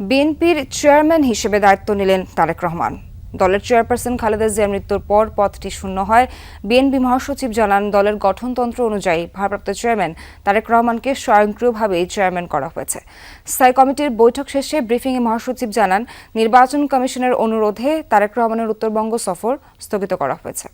বিএনপির চেয়ারম্যান হিসেবে দায়িত্ব নিলেন তারেক রহমান। দলের চেয়ারপারসন খালেদা জিয়ার মৃত্যুর পর পদটি শূন্য হয়। বিএনপি মহাসচিব জানান, দলের গঠনতন্ত্র অনুযায়ী ভারপ্রাপ্ত চেয়ারম্যান তারেক রহমানকে স্বয়ংক্রিয়ভাবেই চেয়ারম্যান করা হয়েছে। স্থায়ী কমিটির বৈঠক শেষে ব্রিফিংয়ে মহাসচিব জানান, নির্বাচন কমিশনের অনুরোধে তারেক রহমানের উত্তরবঙ্গ সফর স্থগিত করা হয়েছে।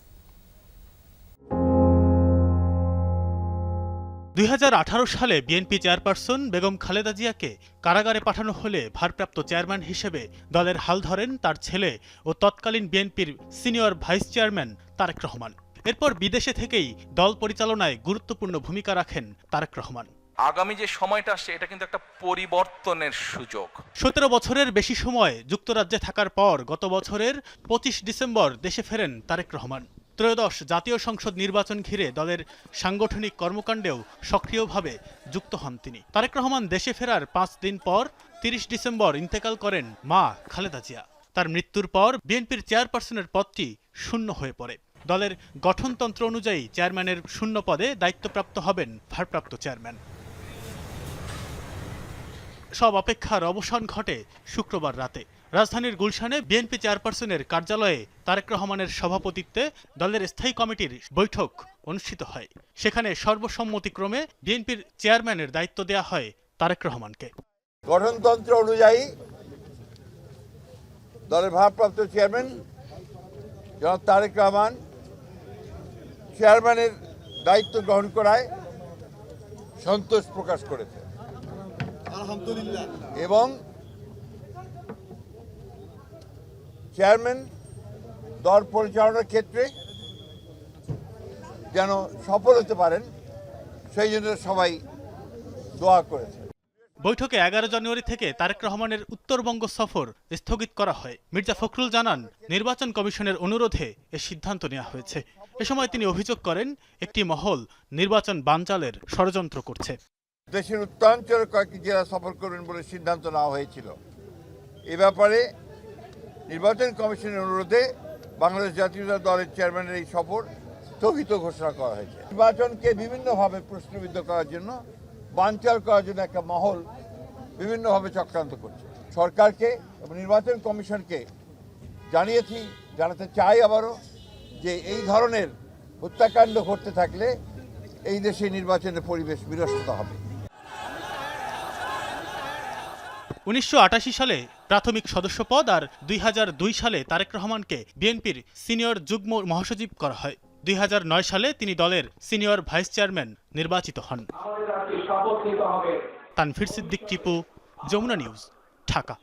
দুই হাজার আঠারো সালে বিএনপি চেয়ারপারসন বেগম খালেদা জিয়াকে কারাগারে পাঠানো হলে ভারপ্রাপ্ত চেয়ারম্যান হিসেবে দলের হাল ধরেন তার ছেলে ও তৎকালীন বিএনপির senior vice chairman Tarique Rahman. এরপর বিদেশে থেকেই দল পরিচালনায় গুরুত্বপূর্ণ ভূমিকা রাখেন তারেক রহমান। আগামী যে সময়টা আসছে এটা কিন্তু একটা পরিবর্তনের সুযোগ। সতেরো বছরের বেশি সময় যুক্তরাজ্যে থাকার পর গত বছরের পঁচিশ ডিসেম্বর দেশে ফেরেন তারেক রহমান। ত্রয়োদশ জাতীয় সংসদ নির্বাচন ঘিরে দলের সাংগঠনিক কর্মকাণ্ডেও সক্রিয়ভাবে যুক্ত হন তিনি। তারেক রহমান দেশে ফেরার পাঁচ দিন পর তিরিশ ডিসেম্বর ইন্তেকাল করেন মা খালেদা জিয়া। তার মৃত্যুর পর বিএনপির চেয়ারপারসনের পদটি শূন্য হয়ে পড়ে। দলের গঠনতন্ত্র অনুযায়ী চেয়ারম্যানের শূন্য পদে দায়িত্বপ্রাপ্ত হবেন ভারপ্রাপ্ত চেয়ারম্যান। সব অপেক্ষার অবসান ঘটে শুক্রবার রাতে। রাজধানীর গুলশানে বিএনপি চেয়ারপারসনের কার্যালয়ে তারেক রহমানের সভাপতিত্বে দলের স্থায়ী কমিটির বৈঠক অনুষ্ঠিত হয়। সেখানে সর্বসম্মতিক্রমে বিএনপির চেয়ারম্যানের দায়িত্ব দেওয়া হয় তারেক রহমানকে। গঠনতন্ত্র অনুযায়ী দলের ভারপ্রাপ্ত চেয়ারম্যান জনাব তারেক রহমান চেয়ারম্যানের দায়িত্ব গ্রহণ করায় সন্তোষ প্রকাশ করেছে এবং চেয়ারম্যান দল পরিচালনার ক্ষেত্রে যেন সফল হতে পারেন সেই জন্য সবাই দোয়া করেছে। বৈঠকে এগারো জানুয়ারি থেকে তারেক রহমানের উত্তরবঙ্গ সফর স্থগিত করা হয়। মির্জা ফখরুল জানান নির্বাচন কমিশনের অনুরোধে এ সিদ্ধান্ত নেওয়া হয়েছে। এ সময় তিনি অভিযোগ করেন একটি মহল নির্বাচন বানচালের ষড়যন্ত্র করছে। দেশের উত্তরাঞ্চলের কয়েকটি জেলা সফর করবেন বলে সিদ্ধান্ত নেওয়া হয়েছিল। এ ব্যাপারে নির্বাচন কমিশনের অনুরোধে বাংলাদেশ জাতীয়তা দলের চেয়ারম্যানের এই সফর স্থগিত ঘোষণা করা হয়েছে। নির্বাচনকে বিভিন্নভাবে প্রশ্নবিদ্ধ করার জন্য বানচাল করার জন্য একটা মহল বিভিন্নভাবে চক্রান্ত করছে। সরকারকে এবং নির্বাচন কমিশনকে জানিয়েছি, জানাতে চাই আবারও যে এই ধরনের হত্যাকাণ্ড ঘটতে থাকলে এই দেশে নির্বাচনের পরিবেশ বিরস্ততা হবে। উনিশশো আটাশি সালে প্রাথমিক সদস্য পদ আর দুই হাজার দুই সালে তারেক রহমানকে বিএনপির সিনিয়র যুগ্ম মহাসচিব করা হয়। দুই হাজার নয় সালে তিনি দলের সিনিয়র ভাইস চেয়ারম্যান নির্বাচিত হন। তানফির সিদ্দিক টিপু যমুনা নিউজ ঢাকা।